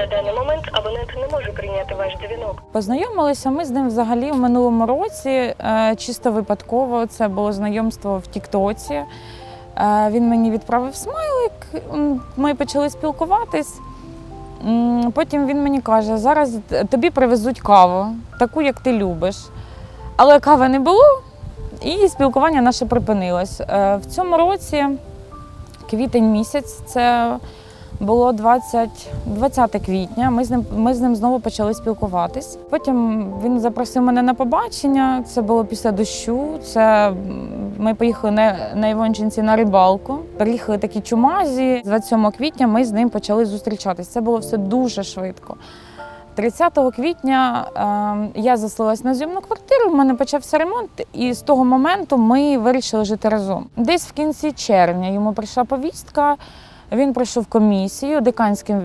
На даний момент абонент не може прийняти ваш дзвінок. Познайомилися ми з ним взагалі в минулому році, е, чисто випадково. Це було знайомство в Тіктоці. Е, Він мені відправив смайлик, ми почали спілкуватись. Потім він мені каже: зараз тобі привезуть каву, таку, як ти любиш. Але кави не було, і спілкування наше припинилось. Е, В цьому році, квітень місяць, це було 20, 20 квітня. Ми з ним ми з ним знову почали спілкуватись. Потім він запросив мене на побачення. Це було після дощу. Це ми поїхали на, на Івончинці на рибалку. Приїхали такі чумазі. 27 квітня ми з ним почали зустрічатись. Це було все дуже швидко. 30 квітня е, я заселилась на зйомну квартиру, в мене почався ремонт, і з того моменту ми вирішили жити разом. Десь в кінці червня йому прийшла повістка. Він пройшов комісію деканським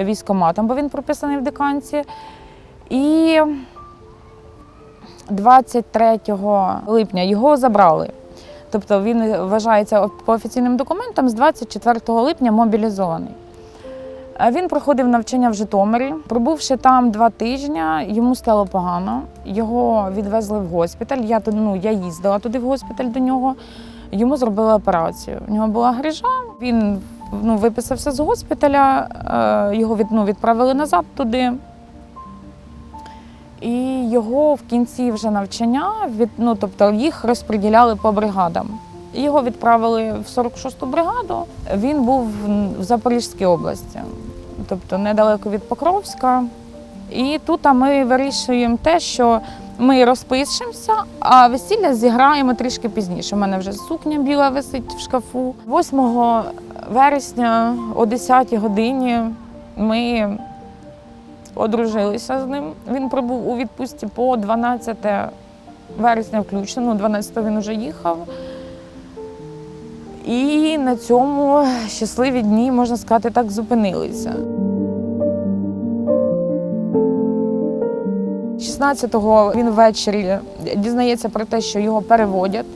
військоматом, бо він прописаний в деканці. І 23 липня його забрали. Тобто він вважається по офіційним документам з 24 липня мобілізований. Він проходив навчання в Житомирі. Пробувши там два тижні, йому стало погано. Його відвезли в госпіталь. Я ну, я їздила туди в госпіталь до нього. Йому зробили операцію. У нього була грижа. Він ну, виписався з госпіталя, е, його від, ну, відправили назад туди. І його в кінці вже навчання, від, ну, тобто їх розподіляли по бригадам. Його відправили в 46-ту бригаду. Він був в Запорізькій області, тобто недалеко від Покровська. І тут ми вирішуємо те, що ми розпишемося, а весілля зіграємо трішки пізніше. У мене вже сукня біла висить в шкафу. 8 вересня о 10 годині ми одружилися з ним. Він пробув у відпустці по 12 вересня включно, ну 12 він вже їхав. І на цьому щасливі дні, можна сказати, так зупинилися. 16-го він ввечері дізнається про те, що його переводять.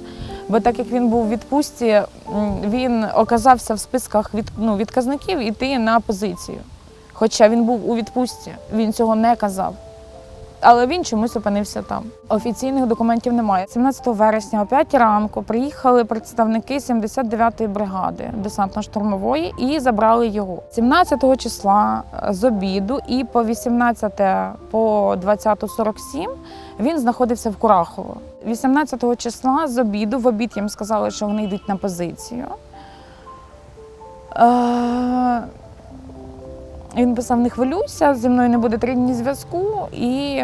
Бо так як він був у відпустці, він оказався в списках від, ну, відказників іти на позицію. Хоча він був у відпустці, він цього не казав. Але він чомусь опинився там. Офіційних документів немає. 17 вересня о 5 ранку приїхали представники 79-ї бригади десантно-штурмової і забрали його. 17 числа е, з обіду і по 18 по 20.47 він знаходився в Курахово. 18 числа з обіду в обід їм сказали, що вони йдуть на позицію. Е, він писав: не хвилюйся, зі мною не буде три дні зв'язку і.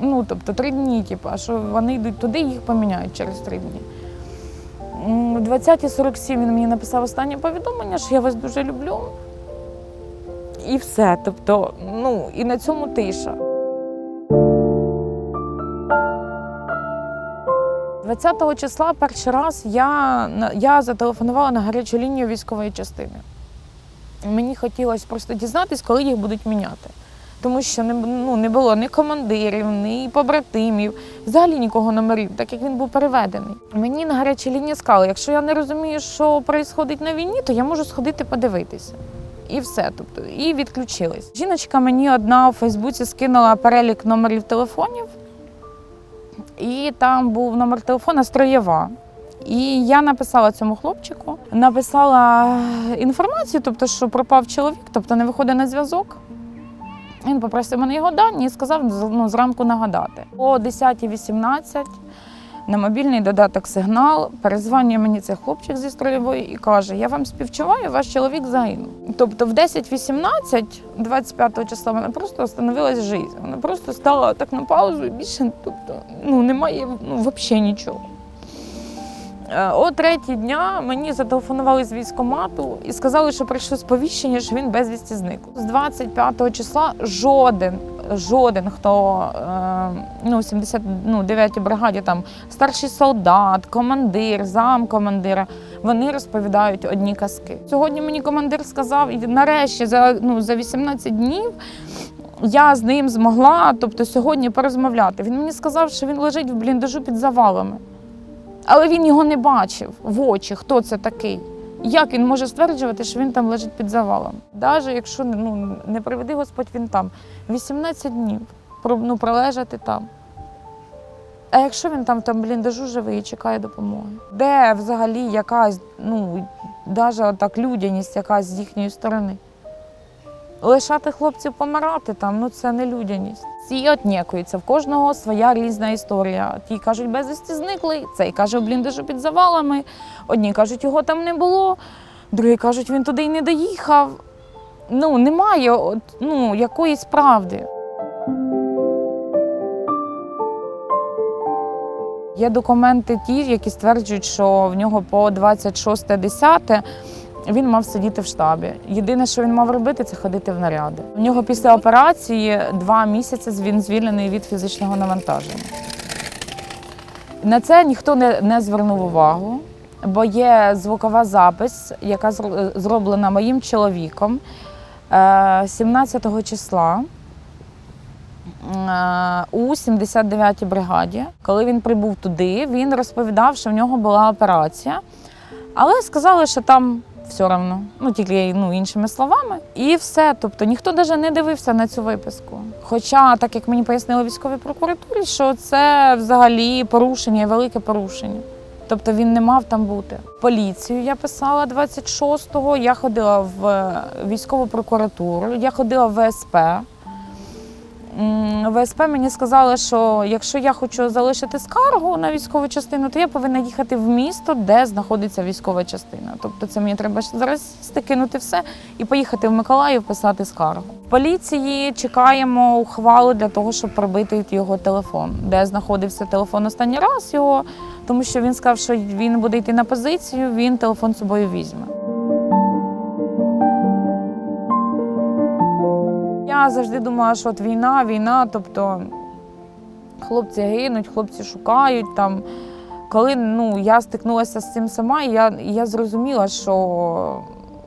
Ну, тобто три дні, типу, а що вони йдуть туди, їх поміняють через три дні. В 20.47 він мені написав останнє повідомлення, що я вас дуже люблю. І все. Тобто, ну, і на цьому тиша. 20 числа перший раз я, я зателефонувала на гарячу лінію військової частини. Мені хотілося просто дізнатись, коли їх будуть міняти. Тому що не, ну, не було ні командирів, ні побратимів, взагалі нікого номерів, так як він був переведений. Мені на гарячій лінії сказали, якщо я не розумію, що відбувається на війні, то я можу сходити подивитися. І все, тобто, і відключились. Жіночка мені одна у Фейсбуці скинула перелік номерів телефонів, і там був номер телефона строєва. І я написала цьому хлопчику, написала інформацію, тобто, що пропав чоловік, тобто не виходить на зв'язок. Він попросив мене його дані і сказав ну, зранку нагадати. О 10.18 на мобільний додаток сигнал перезвонює мені цей хлопчик зі строєвої і каже: Я вам співчуваю, ваш чоловік загинув. Тобто в 10.18, 25 числа, вона просто остановилась життя. Вона просто стала так на паузу і більше тобто, ну, немає ну, взагалі нічого. Е, О третій дня мені зателефонували з військкомату і сказали, що прийшло сповіщення, що він безвісті зник. З 25 числа жоден, жоден, хто е, ну, 79 бригаді, там старший солдат, командир, замкомандира, вони розповідають одні казки. Сьогодні мені командир сказав, і нарешті за, ну, за 18 днів. Я з ним змогла, тобто сьогодні порозмовляти. Він мені сказав, що він лежить в бліндажу під завалами. Але він його не бачив в очі, хто це такий. Як він може стверджувати, що він там лежить під завалом? Навіть якщо ну, не приведи Господь, він там 18 днів ну, пролежати там. А якщо він там тому бліндажу живий і чекає допомоги? Де взагалі якась, ну, навіть так людяність якась з їхньої сторони? Лишати хлопців помирати там, ну це не людяність. Всі отнікуються, в кожного своя різна історія. Ті кажуть, безвісті зникли, цей каже, в бліндажу під завалами. Одні кажуть, його там не було, другі кажуть, він туди й не доїхав. Ну, немає ну, якоїсь правди. Є документи ті, які стверджують, що в нього по 26.10 він мав сидіти в штабі. Єдине, що він мав робити, це ходити в наряди. У нього після операції два місяці він звільнений від фізичного навантаження. На це ніхто не, не звернув увагу, бо є звукова запис, яка зроблена моїм чоловіком е, 17 числа е, у 79-й бригаді. Коли він прибув туди, він розповідав, що в нього була операція, але сказали, що там все одно, ну тільки ну, іншими словами. І все. Тобто ніхто навіть не дивився на цю виписку. Хоча, так як мені пояснили військовій прокуратурі, що це взагалі порушення, велике порушення. Тобто він не мав там бути. Поліцію я писала 26-го, я ходила в військову прокуратуру, я ходила в ВСП. ВСП мені сказали, що якщо я хочу залишити скаргу на військову частину, то я повинна їхати в місто, де знаходиться військова частина. Тобто це мені треба зараз сісти, кинути все і поїхати в Миколаїв писати скаргу. Поліції чекаємо ухвалу для того, щоб пробити його телефон, де знаходився телефон останній раз його, тому що він сказав, що він буде йти на позицію, він телефон з собою візьме. Я завжди думала, що от війна, війна, тобто хлопці гинуть, хлопці шукають там. Коли ну, я стикнулася з цим сама, я, я зрозуміла, що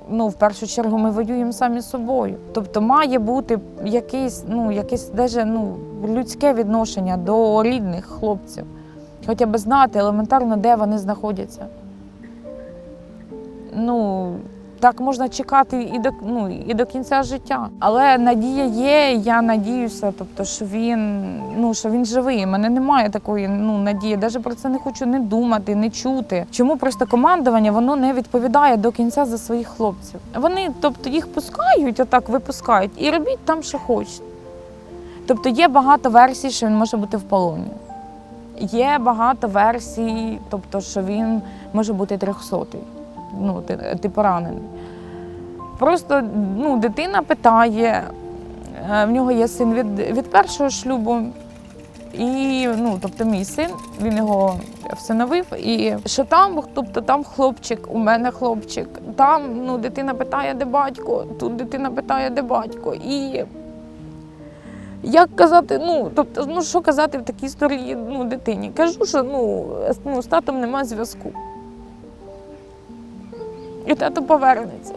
ну, в першу чергу ми воюємо самі з собою. Тобто має бути якесь, ну, якесь даже, ну, людське відношення до рідних хлопців. Хоча б знати елементарно, де вони знаходяться. Ну, так можна чекати і до, ну, і до кінця життя. Але надія є, я надіюся, тобто, що він, ну, що він живий. У мене немає такої ну, надії. Навіть про це не хочу не думати, не чути. Чому просто командування воно не відповідає до кінця за своїх хлопців? Вони, тобто, їх пускають, отак випускають, і робіть там, що хочете. Тобто є багато версій, що він може бути в полоні. Є багато версій, тобто, що він може бути трьохсотий, ну, ти, ти поранений. Просто ну, дитина питає, е, в нього є син від, від першого шлюбу, і ну, тобто мій син, він його всиновив. І що там, тобто там хлопчик, у мене хлопчик, там ну, дитина питає, де батько, тут дитина питає, де батько. І як казати, ну тобто, ну що казати в такій історії ну, дитині? Кажу, що ну, ну, з татом немає зв'язку. І тато повернеться.